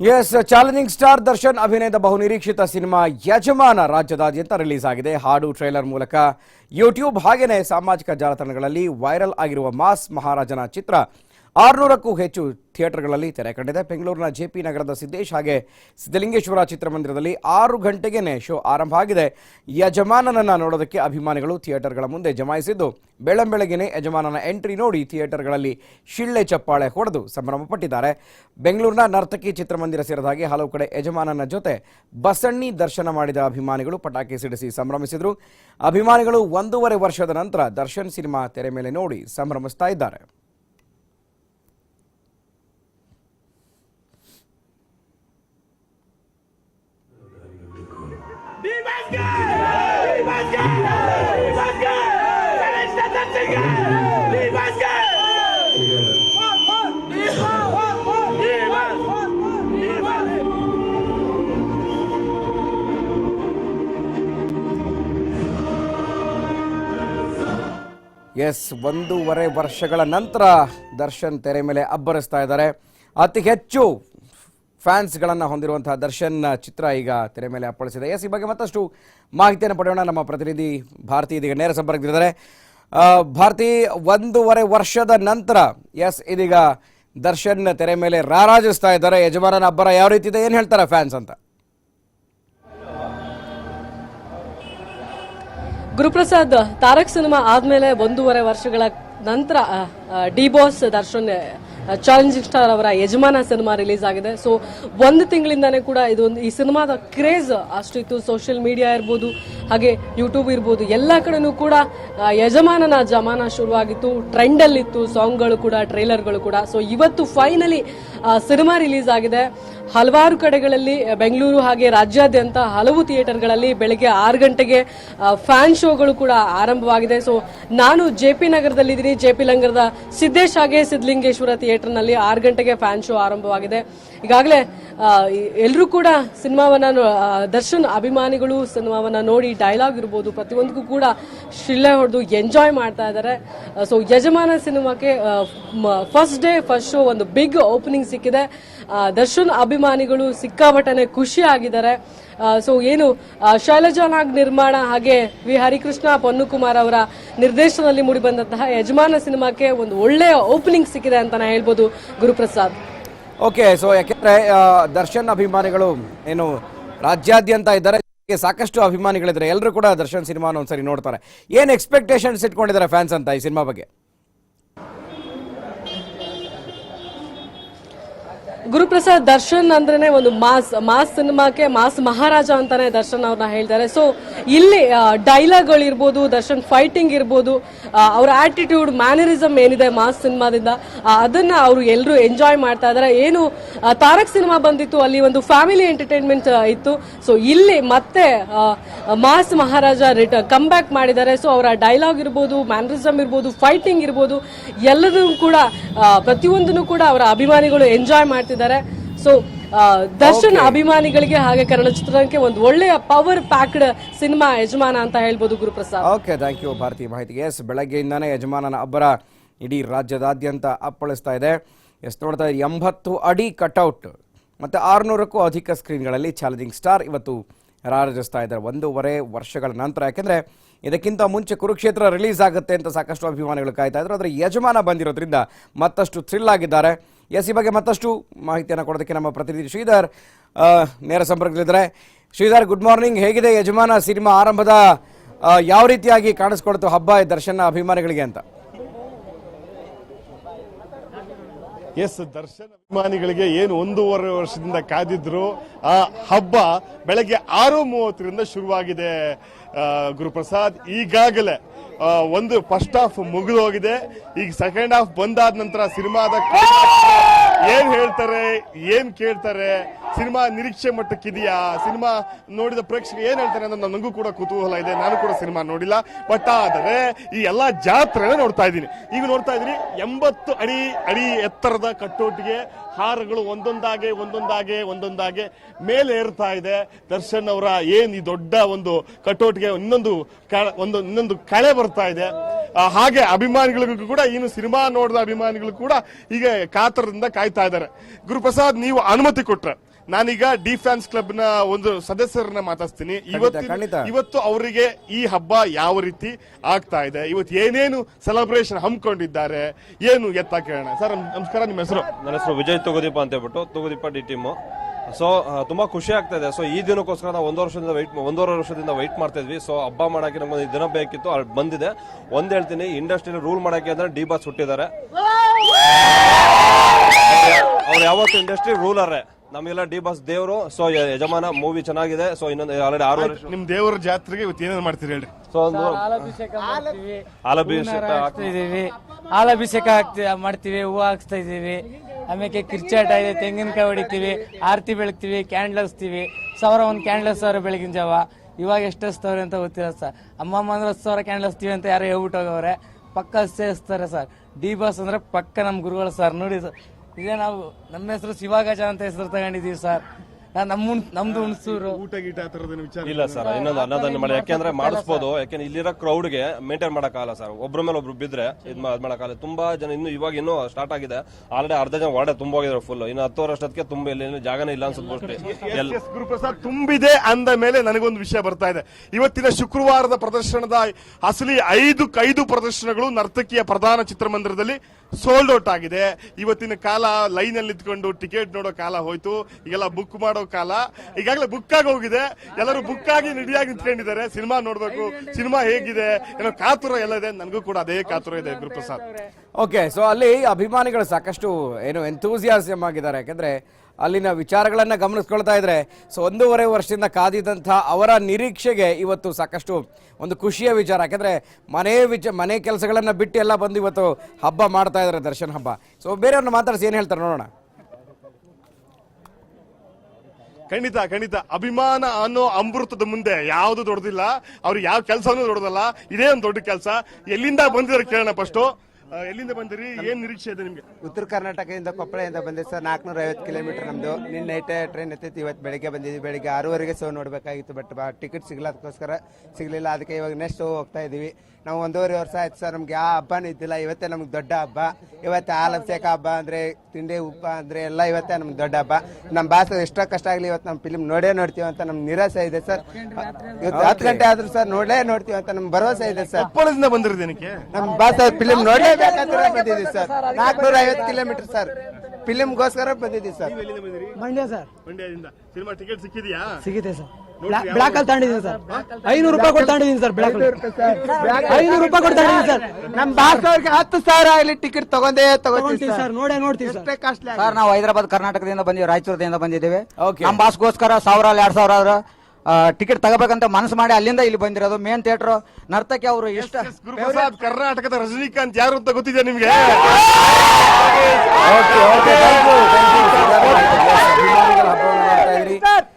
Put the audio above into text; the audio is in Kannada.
ಎಸ್, ಚಾಲೆಂಜಿಂಗ್ ಸ್ಟಾರ್ ದರ್ಶನ್ ಅಭಿನಯದ ಬಹುನಿರೀಕ್ಷಿತ ಸಿನಿಮಾ ಯಜಮಾನ ರಾಜ್ಯದಾದ್ಯಂತ ರಿಲೀಸ್ ಆಗಿದೆ ಹಾಡು, ಟ್ರೈಲರ್ ಮೂಲಕ ಯೂಟ್ಯೂಬ್ ಹಾಗೆಯೇ ಸಾಮಾಜಿಕ ಜಾಲತಾಣಗಳಲ್ಲಿ ವೈರಲ್ ಆಗಿರುವ ಮಾಸ್ ಮಹಾರಾಜನ ಚಿತ್ರ ಆರುನೂರಕ್ಕೂ ಹೆಚ್ಚು ಥಿಯೇಟರ್ಗಳಲ್ಲಿ ತೆರೆ ಕಂಡಿದೆ. ಬೆಂಗಳೂರಿನ ಜೆ ಪಿ ನಗರದ ಸಿದ್ದೇಶ್ ಹಾಗೆ ಸಿದ್ದಲಿಂಗೇಶ್ವರ ಚಿತ್ರಮಂದಿರದಲ್ಲಿ ಆರು ಗಂಟೆಗೇನೆ ಶೋ ಆರಂಭ ಆಗಿದೆ. ಯಜಮಾನನನ್ನ ನೋಡೋದಕ್ಕೆ ಅಭಿಮಾನಿಗಳು ಥಿಯೇಟರ್ಗಳ ಮುಂದೆ ಜಮಾಯಿಸಿದ್ದು ಬೆಳಂಬೆಳಗ್ಗೆನೆ ಯಜಮಾನನ ಎಂಟ್ರಿ ನೋಡಿ ಥಿಯೇಟರ್ಗಳಲ್ಲಿ ಶಿಳ್ಳೆ ಚಪ್ಪಾಳೆ ಹೊಡೆದು ಸಂಭ್ರಮಪಟ್ಟಿದ್ದಾರೆ ಬೆಂಗಳೂರಿನ ನರ್ತಕಿ ಚಿತ್ರಮಂದಿರ ಸೇರಿದ ಹಾಗೆ ಹಲವು ಕಡೆ ಯಜಮಾನನ ಜೊತೆ ಬಸಣ್ಣಿ ದರ್ಶನ ಮಾಡಿದ ಅಭಿಮಾನಿಗಳು ಪಟಾಕಿ ಸಿಡಿಸಿ ಸಂಭ್ರಮಿಸಿದರು. ಅಭಿಮಾನಿಗಳು ಒಂದೂವರೆ ವರ್ಷದ ನಂತರ ದರ್ಶನ್ ಸಿನಿಮಾ ತೆರೆ ಮೇಲೆ ನೋಡಿ ಸಂಭ್ರಮಿಸ್ತಾ ಇದ್ದಾರೆ. ಎಸ್ ಒಂದೂವರೆ ವರ್ಷಗಳ ನಂತರ ದರ್ಶನ್ ತೆರೆ ಮೇಲೆ ಅಬ್ಬರಿಸ್ತಾ ಇದ್ದಾರೆ. ಅತಿ ಹೆಚ್ಚು ಫ್ಯಾನ್ಸ್ಗಳನ್ನು ಹೊಂದಿರುವಂತಹ ದರ್ಶನ್ ಚಿತ್ರ ಈಗ ತೆರೆ ಮೇಲೆ ಅಪ್ಪಳಿಸಿದೆ. ಎಸ್ ಈ ಬಗ್ಗೆ ಮತ್ತಷ್ಟು ಮಾಹಿತಿಯನ್ನು ಪಡೆಯೋಣ. ನಮ್ಮ ಪ್ರತಿನಿಧಿ ಭಾರತಿ ಇದೀಗ ನೇರ ಸಂಪರ್ಕದಲ್ಲಿದ್ದಾರೆ. ಭಾರತಿ, ಒಂದೂವರೆ ವರ್ಷದ ನಂತರ, ಎಸ್, ಇದೀಗ ದರ್ಶನ್ ತೆರೆ ಮೇಲೆ ರಾರಾಜಿಸ್ತಾ ಇದ್ದಾರೆ. ಯಜಮಾನನ ಅಬ್ಬರ ಯಾವ ರೀತಿ ಇದೆ? ಏನು ಹೇಳ್ತಾರೆ ಫ್ಯಾನ್ಸ್ ಅಂತ? ಗುರುಪ್ರಸಾದ್, ತಾರಕ್ ಸಿನಿಮಾ ಆದ್ಮೇಲೆ ಒಂದೂವರೆ ವರ್ಷಗಳ ನಂತರ D boss Darshan challenging star ಅವರ ಯಜಮಾನ ಸಿನಿಮಾ ರಿಲೀಸ್ ಆಗಿದೆ. ಸೊ ಒಂದು ತಿಂಗಳಿಂದಾನೇ ಕೂಡ ಇದೊಂದು ಈ ಸಿನಿಮಾದ ಕ್ರೇಜ್ ಅಷ್ಟಿತ್ತು ಸೋಷಿಯಲ್ ಮೀಡಿಯಾ ಇರ್ಬೋದು, ಹಾಗೆ ಯೂಟ್ಯೂಬ್ ಇರ್ಬೋದು, ಎಲ್ಲ ಕಡೆನೂ ಕೂಡ ಯಜಮಾನನ ಜಮಾನ ಶುರುವಾಗಿತ್ತು. ಟ್ರೆಂಡಲ್ಲಿತ್ತು, ಸಾಂಗ್ಗಳು ಕೂಡ, ಟ್ರೈಲರ್ಗಳು ಕೂಡ. ಸೊ ಇವತ್ತು ಫೈನಲಿ ಸಿನಿಮಾ ರಿಲೀಸ್ ಆಗಿದೆ. ಹಲವಾರು ಕಡೆಗಳಲ್ಲಿ, ಬೆಂಗಳೂರು ಹಾಗೆ ರಾಜ್ಯಾದ್ಯಂತ ಹಲವು ಥಿಯೇಟರ್ಗಳಲ್ಲಿ ಬೆಳಗ್ಗೆ ಆರು ಗಂಟೆಗೆ ಫ್ಯಾನ್ ಶೋಗಳು ಕೂಡ ಆರಂಭವಾಗಿದೆ. ಸೊ ನಾನು ಜೆ ಪಿ ನಗರದಲ್ಲಿದ್ದೀನಿ. ಜೆ ಪಿ ನಗರದ ಸಿದ್ದೇಶ್ ಹಾಗೆ ಸಿದ್ಧಲಿಂಗೇಶ್ವರ ಥಿಯೇಟರ್ನಲ್ಲಿ ಆರು ಗಂಟೆಗೆ ಫ್ಯಾನ್ ಶೋ ಆರಂಭವಾಗಿದೆ. ಈಗಾಗಲೇ ಎಲ್ಲರೂ ಕೂಡ ಸಿನಿಮಾವನ್ನ ದರ್ಶನ್ ಅಭಿಮಾನಿಗಳು ಸಿನಿಮಾವನ್ನ ನೋಡಿ ಡೈಲಾಗ್ ಇರ್ಬೋದು, ಪ್ರತಿಯೊಂದಕ್ಕೂ ಕೂಡ ಶಿಳ್ಳೆ ಹೊಡೆದು ಎಂಜಾಯ್ ಮಾಡ್ತಾ ಇದ್ದಾರೆ. ಸೊ ಯಜಮಾನ ಸಿನಿಮಾಕ್ಕೆ ಫಸ್ಟ್ ಡೇ, ಫಸ್ಟ್ ಶೋ ಒಂದು ಬಿಗ್ ಓಪನಿಂಗ್ ಸಿಕ್ಕಿದೆ. ದರ್ಶನ್ ಅಭಿಮಾನಿಗಳು ಸಿಕ್ಕಾಪಟ್ಟನೆ ಖುಷಿ ಆಗಿದ್ದಾರೆ ಸೊ ಏನು ಶೈಲಜಾ ನಾಗ್ ನಿರ್ಮಾಣ, ಹಾಗೆ ವಿ. ಹರಿಕೃಷ್ಣ ಪೊನ್ನುಕುಮಾರ್ ಅವರ ನಿರ್ದೇಶನದಲ್ಲಿ ಮೂಡಿ ಬಂದಂತಹ ಯಜಮಾನ ಸಿನಿಮಾಕ್ಕೆ ಒಂದು ಒಳ್ಳೆಯ ಓಪನಿಂಗ್ ಸಿಕ್ಕಿದೆ ಅಂತ ಹೇಳ್ಬೋದು. ಗುರುಪ್ರಸಾದ್. ಓಕೆ ಸೊ ಯಾಕೆಂದ್ರೆ ದರ್ಶನ್ ಅಭಿಮಾನಿಗಳು, ಏನು, ರಾಜ್ಯಾದ್ಯಂತ ಇದ್ದಾರೆ ಸಾಕಷ್ಟು ಅಭಿಮಾನಿಗಳಿದ್ದಾರೆ. ಎಲ್ಲರೂ ಕೂಡ ದರ್ಶನ್ ಸಿನಿಮಾನ ಒಂದ್ಸರಿ ನೋಡ್ತಾರೆ. ಏನು ಎಕ್ಸ್ಪೆಕ್ಟೇಷನ್ಸ್ ಇಟ್ಕೊಂಡಿದ್ದಾರೆ ಫ್ಯಾನ್ಸ್ ಅಂತ ಈ ಸಿನಿಮಾ ಬಗ್ಗೆ? ಗುರುಪ್ರಸಾದ್ ದರ್ಶನ್ ಅಂದ್ರೇನೆ ಒಂದು ಮಾಸ್ ಮಾಸ್ ಸಿನಿಮಾಕ್ಕೆ, ಮಾಸ್ ಮಹಾರಾಜ ಅಂತಾನೆ ದರ್ಶನ್ ಅವ್ರನ್ನ ಹೇಳ್ತಾರೆ. ಸೊ ಇಲ್ಲಿ ಡೈಲಾಗ್ಗಳು ಇರ್ಬೋದು ದರ್ಶನ್ ಫೈಟಿಂಗ್ ಇರ್ಬೋದು ಅವ್ರ ಆಟಿಟ್ಯೂಡ್ ಮ್ಯಾನರಿಸಮ್ ಏನಿದೆ ಮಾಸ್ ಸಿನಿಮಾದಿಂದ ಅದನ್ನ ಅವರು ಎಲ್ಲರೂ ಎಂಜಾಯ್ ಮಾಡ್ತಾ ಇದಾರೆ. ಏನು ತಾರಕ್ ಸಿನಿಮಾ ಬಂದಿತ್ತು, ಅಲ್ಲಿ ಒಂದು ಫ್ಯಾಮಿಲಿ ಎಂಟರ್ಟೈನ್ಮೆಂಟ್ ಇತ್ತು. ಸೊ ಇಲ್ಲಿ ಮತ್ತೆ ಮಾಸ್ ಮಹಾರಾಜ ಕಮ್ ಬ್ಯಾಕ್ ಮಾಡಿದ್ದಾರೆ. ಸೊ ಅವರ ಡೈಲಾಗ್ ಇರ್ಬೋದು ಮ್ಯಾನರಿಸಮ್ ಇರ್ಬೋದು ಫೈಟಿಂಗ್ ಇರ್ಬೋದು ಎಲ್ಲದೂ ಕೂಡ ಪ್ರತಿಯೊಂದನ್ನು ಕೂಡ ಅವರ ಅಭಿಮಾನಿಗಳು ಎಂಜಾಯ್ ಮಾಡ್ತಿದ್ದಾರೆ. ಸೊ ದರ್ಶನ್ ಅಭಿಮಾನಿಗಳಿಗೆ ಹಾಗೆ ಕನ್ನಡ ಚಿತ್ರರಂಗಕ್ಕೆ ಒಂದು ಒಳ್ಳೆಯ ಪವರ್ ಪ್ಯಾಕ್ಡ್ ಸಿನಿಮಾ ಯಜಮಾನ ಅಂತ ಹೇಳ್ಬೋದು ಗುರುಪ್ರಸಾದ್. ಓಕೆ ಥ್ಯಾಂಕ್ ಯು ಭಾರತೀಯ ಮಾಹಿತಿಗೆ. ಎಸ್ ಬೆಳಗ್ಗೆಯಿಂದಾನೇ ಯಜಮಾನನ ಅಬ್ಬರ ಇಡೀ ರಾಜ್ಯದಾದ್ಯಂತ ಅಪ್ಪಳಿಸ್ತಾ ಇದೆ. ಎಸ್ ನೋಡ್ತಾ ಇದ್ದೀರಿ, ಎಂಬತ್ತು ಅಡಿ ಕಟೌಟ್ ಮತ್ತು ಆರುನೂರಕ್ಕೂ ಅಧಿಕ ಸ್ಕ್ರೀನ್ಗಳಲ್ಲಿ ಚಾಲೆಂಜಿಂಗ್ ಸ್ಟಾರ್ ಇವತ್ತು ರಾರಾಜಿಸ್ತಾ ಇದ್ದಾರೆ. ಒಂದೂವರೆ ವರ್ಷಗಳ ನಂತರ. ಯಾಕೆಂದರೆ ಇದಕ್ಕಿಂತ ಮುಂಚೆ ಕುರುಕ್ಷೇತ್ರ ರಿಲೀಸ್ ಆಗುತ್ತೆ ಅಂತ ಸಾಕಷ್ಟು ಅಭಿಮಾನಿಗಳು ಕಾಯ್ತಾ ಇದ್ರು. ಆದರೆ ಯಜಮಾನ ಬಂದಿರೋದ್ರಿಂದ ಮತ್ತಷ್ಟು ಥ್ರಿಲ್ ಆಗಿದ್ದಾರೆ. ಎಸ್ ಈ ಬಗ್ಗೆ ಮತ್ತಷ್ಟು ಮಾಹಿತಿಯನ್ನು ಕೊಡೋದಕ್ಕೆ ನಮ್ಮ ಪ್ರತಿನಿಧಿ ಶ್ರೀಧರ್ ನೇರ ಸಂಪರ್ಕದಲ್ಲಿದ್ದಾರೆ. ಶ್ರೀಧರ್ ಗುಡ್ ಮಾರ್ನಿಂಗ್ ಹೇಗಿದೆ ಯಜಮಾನ ಸಿನಿಮಾ ಆರಂಭದ ಯಾವ ರೀತಿಯಾಗಿ ಕಾಣಿಸ್ಕೊಳ್ತು ಹಬ್ಬ, ದರ್ಶನ ಅಭಿಮಾನಿಗಳಿಗೆ ಅಂತ? ಎಸ್, ದರ್ಶನ ಅಭಿಮಾನಿಗಳಿಗೆ ಏನು ಒಂದೂವರೆ ವರ್ಷದಿಂದ ಕಾದಿದ್ರು, ಆ ಹಬ್ಬ ಬೆಳಗ್ಗೆ ಆರು ಮೂವತ್ತರಿಂದ ಶುರುವಾಗಿದೆ ಗುರುಪ್ರಸಾದ್. ಈಗಾಗಲೇ ಒಂದು ಫಸ್ಟ್ ಹಾಫ್ ಮುಗಿದೋಗಿದೆ ಈಗ ಸೆಕೆಂಡ್ ಹಾಫ್ ಬಂದಾದ ನಂತರ ಸಿನಿಮಾದ ಏನ್ ಹೇಳ್ತಾರೆ ಏನ್ ಕೇಳ್ತಾರೆ ಸಿನಿಮಾ ನಿರೀಕ್ಷೆ ಮಟ್ಟಕ್ಕಿದೆಯಾ? ಸಿನಿಮಾ ನೋಡಿದ ಪ್ರೇಕ್ಷಕ ಏನ್ ಹೇಳ್ತಾರೆ ಅಂತ ನನಗೂ ಕೂಡ ಕುತೂಹಲ ಇದೆ. ನಾನು ಕೂಡ ಸಿನಿಮಾ ನೋಡಿಲ್ಲ. ಬಟ್ ಆದರೆ ಈ ಎಲ್ಲಾ ಜಾತ್ರೆನ ನೋಡ್ತಾ ಇದ್ದೀನಿ. ಈಗ ನೋಡ್ತಾ ಇದ್ದೀನಿ ಎಂಬತ್ತು ಅಡಿ ಅಡಿ ಎತ್ತರದ ಕಟ್ಟೋಟಿಗೆ ಹಾರಗಳು ಒಂದೊಂದಾಗೆ ಒಂದೊಂದಾಗೆ ಒಂದೊಂದಾಗೆ ಮೇಲೆ ಏರ್ತಾ ಇದೆ. ದರ್ಶನ್ ಅವರ ಏನ್ ಈ ದೊಡ್ಡ ಒಂದು ಕಟ್ಟೋಟಿಗೆ ಇನ್ನೊಂದು ಒಂದು, ಇನ್ನೊಂದು ಕಳೆ ಬರ್ತಾ ಇದೆ. ಹಾಗೆ ಅಭಿಮಾನಿಗಳಿಗೂ ಕೂಡ, ಇನ್ನು ಸಿನಿಮಾ ನೋಡಿದ ಅಭಿಮಾನಿಗಳು ಕೂಡ ಈಗ ಕಾತರದಿಂದ ಕಾಯ್ತಾ ಇದ್ದಾರೆ. ಗುರುಪ್ರಸಾದ್, ನೀವು ಅನುಮತಿ ಕೊಟ್ರೆ. ನಾನೀಗ ಡಿ ಫ್ಯಾನ್ಸ್ ಕ್ಲಬ್ನ ಒಂದು ಸದಸ್ಯರನ್ನ ಮಾತಾಡ್ತೀನಿ ಇವತ್ತು ಖಂಡಿತ. ಇವತ್ತು ಅವರಿಗೆ ಈ ಹಬ್ಬ ಯಾವ ರೀತಿ ಆಗ್ತಾ ಇದೆ? ಇವತ್ತು ಏನೇನು ಸೆಲೆಬ್ರೇಷನ್ ಹಮ್ಮಿಕೊಂಡಿದ್ದಾರೆ? ಏನು ಎತ್ತ ಕೇಳೋಣ. ಸರ್ ನಮಸ್ಕಾರ ನಿಮ್ಮ ಹೆಸರು? ನನ್ನ ಹೆಸರು ವಿಜಯ್ ತುಗುದೀಪ ಅಂತ ಹೇಳ್ಬಿಟ್ಟು ತಗೋದೀಪ ಡಿ ಟೀಮು. ಸೊ ತುಂಬಾ ಖುಷಿ ಆಗ್ತಾ ಇದೆ. ಸೊ ಈ ದಿನಕ್ಕೋಸ್ಕರ ನಾವು ಒಂದು ವರ್ಷದಿಂದ ವೈಟ್ ಒಂದೂವರೆ ವರ್ಷದಿಂದ ವೈಟ್ ಮಾಡ್ತಾ ಇದ್ವಿ. ಸೊ ಹಬ್ಬ ಮಾಡಕ್ಕೆ ನಮ್ಗೆ ಒಂದು ದಿನ ಬೇಕಿತ್ತು. ಅಲ್ಲಿ ಬಂದಿದೆ. ಒಂದ್ ಹೇಳ್ತೀನಿ ಇಂಡಸ್ಟ್ರಿನ ರೂಲ್ ಮಾಡಕ್ಕೆ ಅಂದ್ರೆ ಡಿ ಬಾಸ್ ಹುಟ್ಟಿದ್ದಾರೆ ಅವ್ರು ಯಾವತ್ತು ಇಂಡಸ್ಟ್ರಿ ರೂಲರೇ ನಮಗೆಲ್ಲ ಡಿ ಬಾಸ್ ದೇವರು ಸೊ ಯಜಮಾನ ಮೂವಿ ಚೆನ್ನಾಗಿದೆ. ಸೊ ಇನ್ನೊಂದು ಆಲ್ರೆಡಿ ಆರು ವರ್ಷ ನಿಮ್ ದೇವರ ಜಾತ್ರೆಗೆ ಇವತ್ತು ಏನೇನು ಮಾಡ್ತೀರಿ ಹೇಳ್ರಿ? ಸೊ ಒಂದು ಹಾಲಾಭಿಷೇಕ ಮಾಡ್ತೀವಿ. ಹಾಲಭಿಷೇಕ ಹಾಕ್ತಾ ಇದೀವಿ ಹಾಲಾಭಿಷೇಕ ಹಾಕ್ತಿ ಮಾಡ್ತೀವಿ ಹೂವು ಹಾಕ್ಸ್ತಾ ಇದ್ದೀವಿ. ಆಮೇಲೆ ಕಿರ್ಚಾಟ ಇದೆ ತೆಂಗಿನಕಾಯಿ ಹೊಡಿತೀವಿ ಆರತಿ ಬೆಳಗ್ತೀವಿ ಕ್ಯಾಂಡಲ್ ಹಚ್ತೀವಿ ಸಾವಿರ ಒಂದು ಕ್ಯಾಂಡಲ್ ಸಾವಿರ ಬೆಳಗಿನ ಜಾವ. ಇವಾಗ ಎಷ್ಟು ಹಚ್ತವ್ರೆ ಅಂತ ಗೊತ್ತಿಲ್ಲ ಸರ್ ಅಮ್ಮಮ್ಮ ಅಂದ್ರೆ ಹತ್ತು ಸಾವಿರ ಕ್ಯಾಂಡ್ಲ್ ಹಚ್ತೀವಿ ಅಂತ ಯಾರೋ ಹೇಳ್ಬಿಟ್ಟು ಹೋಗವ್ರೆ. ಪಕ್ಕ ಹಚ್ಚೇ ಹಚ್ತಾರೆ ಸರ್ ಡಿ ಬಾಸ್ ಅಂದ್ರೆ ಪಕ್ಕ ನಮ್ಮ ಗುರುಗಳು ಸರ್ ನೋಡಿ ಸರ್ ಇದೇ ನಾವು ನಮ್ಮ ಹೆಸರು ಶಿವಾಗಜ ಅಂತ ಹೆಸರು ತಗೊಂಡಿದೀವಿ ಸರ್ ನಾ- ನಮ್ಮ ನಮ್ದು ಹುಣಸೂರು ಊಟ ಗೀಟ ಆ ಥರದ್ದೇನು ವಿಚಾರ ಇಲ್ಲ ಸರ್ ಇನ್ನೊಂದು ಅನ್ನದಾನ ಮಾಡಿ ಯಾಕೆಂದ್ರೆ ಮಾಡಿಸ್ಬೋದು ಯಾಕೆಂದ್ರೆ ಇಲ್ಲಿರೋ ಕ್ರೌಡ್ಗೆ ಮೇಂಟೈನ್ ಮಾಡೋಕ್ಕಾಗಲ್ಲ ಸರ್ ಒಬ್ರ ಮೇಲೆ ಒಬ್ರು ಬಿದ್ರೆ ಇದು ಮಾಡೋಕ್ಕಾಗಲ್ಲ ತುಂಬಾ ಜನ ಇನ್ನು ಇವಾಗ ಇನ್ನೂ ಸ್ಟಾರ್ಟ್ ಆಗಿದೆ ಆಲ್ರೆಡಿ ಅರ್ಧ ಜನ ವಾರ್ಡೆ ತುಂಬ ಹೋಗಿದ್ರು ಫುಲ್ ಇನ್ನು ಹತ್ತು ವರ್ಷಕ್ಕೆ ತುಂಬ ಇಲ್ಲಿ ಜಾಗನೇ ಇಲ್ಲ ಅನ್ಸುತ್ತೆ ಮೋಸ್ಟ್ಲಿ ಎಲ್ಲ ಎಸ್ ಗುರುಪ್ರಸಾದ್ ತುಂಬಿದೆ ಅಂದ ಮೇಲೆ ನನಗೊಂದು ವಿಷಯ ಬರ್ತಾ ಇದೆ ಇವತ್ತಿನ ಶುಕ್ರವಾರದ ಪ್ರದರ್ಶನದ ಅಸಲಿ ಐದು ಕೈದು ಪ್ರದರ್ಶನಗಳು ನರ್ತಕಿಯ ಪ್ರಧಾನ ಚಿತ್ರಮಂದಿರದಲ್ಲಿ ಸೋಲ್ಡ್ ಔಟ್ ಆಗಿದೆ. ಇವತ್ತಿನ ಕಾಲ ಲೈನ್ ಅಲ್ಲಿ ಇದ್ಕೊಂಡು ಟಿಕೆಟ್ ನೋಡೋ ಕಾಲ ಹೋಯ್ತು. ಈಗೆಲ್ಲ ಬುಕ್ ಮಾಡೋ ಕಾಲ. ಈಗಾಗಲೇ ಬುಕ್ ಆಗಿ ಹೋಗಿದೆ. ಎಲ್ಲರೂ ಬುಕ್ ಆಗಿ ನಿಡಿಯಾಗಿ ನಿಂತ್ಕೊಂಡಿದ್ದಾರೆ. ಸಿನಿಮಾ ನೋಡ್ಬೇಕು. ಸಿನಿಮಾ ಹೇಗಿದೆ? ಏನೋ ಕಾತುರ ಎಲ್ಲ ಇದೆ. ನನಗೂ ಕೂಡ ಅದೇ ಕಾತುರ ಇದೆ ಗುರುಪ್ರಸಾದ್. ಓಕೆ ಸೊ ಅಲ್ಲಿ ಅಭಿಮಾನಿಗಳು ಸಾಕಷ್ಟು ಏನು ಎಂತೂಸಿಯಾಸಮ್ ಆಗಿದ್ದಾರೆ. ಯಾಕಂದ್ರೆ ಅಲ್ಲಿನ ವಿಚಾರಗಳನ್ನು ಗಮನಿಸ್ಕೊಳ್ತಾ ಇದ್ರೆ ಸೊ ಒಂದೂವರೆ ವರ್ಷದಿಂದ ಕಾದಿದ್ದಂಥ ಅವರ ನಿರೀಕ್ಷೆಗೆ ಇವತ್ತು ಸಾಕಷ್ಟು ಒಂದು ಖುಷಿಯ ವಿಚಾರ. ಯಾಕಂದ್ರೆ ಮನೆ ವಿಚ, ಮನೆ ಕೆಲಸಗಳನ್ನು ಬಿಟ್ಟು ಎಲ್ಲ ಬಂದು ಇವತ್ತು ಹಬ್ಬ ಮಾಡ್ತಾ ಇದ್ದಾರೆ ದರ್ಶನ್ ಹಬ್ಬ. ಸೊ ಬೇರೆಯವ್ರನ್ನ ಮಾತಾಡಿಸಿ ಏನು ಹೇಳ್ತಾರೆ ನೋಡೋಣ. ಖಂಡಿತ ಖಂಡಿತ. ಅಭಿಮಾನ ಅನ್ನೋ ಅಮೃತದ ಮುಂದೆ ಯಾವುದು ದೊಡ್ಡದಿಲ್ಲ. ಅವ್ರು ಯಾವ ಕೆಲಸನೂ ದೊಡ್ಡದಲ್ಲ. ಇದೇ ಒಂದು ದೊಡ್ಡ ಕೆಲಸ. ಎಲ್ಲಿಂದ ಬಂದಿದ್ದಾರೆ ಕೇಳೋಣ ಫಸ್ಟ್ ಎಲ್ಲಿಂದ ಬಂದಿರಿ? ಏನ್ ನಿರೀಕ್ಷೆ ಇದೆ ನಿಮ್ಗೆ? ಉತ್ತರ ಕರ್ನಾಟಕದಿಂದ ಕೊಪ್ಪಳದಿಂದ ಬಂದೆ ಸರ್. ನಾಲ್ಕುನೂರ ಐವತ್ತು ಕಿಲೋಮೀಟರ್ ನಮ್ದು. ನಿನ್ನ ನೈಟ್ ಟ್ರೈನ್ ಎತ್ತೈತಿ. ಇವತ್ತು ಬೆಳಿಗ್ಗೆ ಬಂದಿದ್ವಿ. ಬೆಳಿಗ್ಗೆ ಆರೂವರೆಗೆ ಸೋ ನೋಡಬೇಕಾಗಿತ್ತು ಬಟ್ ಟಿಕೆಟ್ ಸಿಗ್ಲದಕ್ಕೋಸ್ಕರ ಸಿಗಲಿಲ್ಲ. ಅದಕ್ಕೆ ಇವಾಗ ನೆಕ್ಸ್ಟ್ ಶೋ ಹೋಗ್ತಾ ಇದೀವಿ. ನಾವು ಒಂದೂವರೆ ವರ್ಷ ಆಯ್ತು ಸರ್. ನಮ್ಗೆ ಯಾವ ಹಬ್ಬನೂ ಇದ್ದಿಲ್ಲ. ಇವತ್ತೇ ನಮ್ಗೆ ದೊಡ್ಡ ಹಬ್ಬ. ಇವತ್ತು ಹಾಲು ಅಭಿಷೇಕ ಹಬ್ಬ ಅಂದ್ರೆ ತಿಂಡಿ ಉಪ್ಪ ಅಂದ್ರೆ ಎಲ್ಲ ಇವತ್ತೇ ನಮ್ಗೆ ದೊಡ್ಡ ಹಬ್ಬ. ನಮ್ಮ ಭಾಷೆ ಎಷ್ಟೋ ಕಷ್ಟ ಆಗಲಿ ಇವತ್ತು ನಮ್ಮ ಫಿಲ್ಮ್ ನೋಡೇ ನೋಡ್ತೀವಿ ಅಂತ ನಮ್ಗೆ ನಿರಾಸೆ ಇದೆ ಸರ್. ಇವತ್ತು ಹತ್ತು ಗಂಟೆ ಆದ್ರೂ ಸರ್ ನೋಡೇ ನೋಡ್ತೀವಿ ಅಂತ ನಮ್ಗೆ ಭರವಸೆ ಇದೆ ಸರ್. ಕೊಪ್ಪಳದಿಂದ ಬಂದಿರೋದೇನಕ್ಕೆ ನಮ್ ಭಾಷೆ ಫಿಲಿಂ ನೋಡ್ಲೇಬೇಕಂತ ಬಂದಿದ್ದೀವಿ ಸರ್. ನಾಲ್ಕನೂರ ಐವತ್ತು ಕಿಲೋಮೀಟರ್ ಸರ್. ಫಿಲಿಂಗೋಸ್ಕರ ಬಂದಿದ್ದೀವಿ ಸರ್. ಮಂಡ್ಯ ಸರ್. ಮಂಡ್ಯದಿಂದ. ಸಿನಿಮಾ ಟಿಕೆಟ್ ಸಿಕ್ಕಿದ್ಯಾ? ಸಿಗಿದೆ ಸರ್. ಬ್ಲಾಕ್ ಅಲ್ಲಿ ತಗೊಂಡಿದ್ದೀನಿ ಸರ್. ಐನೂರು ರೂಪಾಯಿ ಕೊಟ್ಟು ತಗೊಂಡಿದ್ದೀನಿ ಸರ್ ಬ್ಲಾಕ್ ಐನೂರು ರೂಪಾಯಿ ಕೊಟ್ಟು ತಗೊಂಡಿದ್ದೀನಿ ಸರ್. ನಮ್ ಭಾಷೆ ಅವ್ರಿಗೆ ಹತ್ತು ಸಾವಿರ ಇಲ್ಲಿ ಟಿಕೆಟ್ ತಗೊಂಡೇ ತಗೊಂತೀವಿ ಸರ್. ನೋಡೇ ನೋಡ್ತೀವಿ ಸರ್. ಕಾಸ್ಟ್ಲಿ ಸರ್ ನಾವು ಹೈದರಾಬಾದ್ ಕರ್ನಾಟಕದಿಂದ ಬಂದಿವಿ ರಾಯಚೂರದಿಂದ ಬಂದಿದ್ದೀವಿ. ನಮ್ಮ ಬಾಸ್ಗೋಸ್ಕರ ಸಾವಿರ ಎರಡು ಎರಡ್ ಸಾವಿರ ಆದ್ರೆ ಟಿಕೆಟ್ ತಗೋಬೇಕಂತ ಮನಸ್ಸು ಮಾಡಿ ಅಲ್ಲಿಂದ ಇಲ್ಲಿ ಬಂದಿರೋದು. ಮೇನ್ ಥಿಯೇಟರ್ ನರ್ತಕಿ ಅವರು ಇಷ್ಟ. ಕರ್ನಾಟಕದ ರಜನಿಕಾಂತ್ ಯಾರು ಅಂತ ಗೊತ್ತಿದೆ ನಿಮಗೆ? Okay okay thank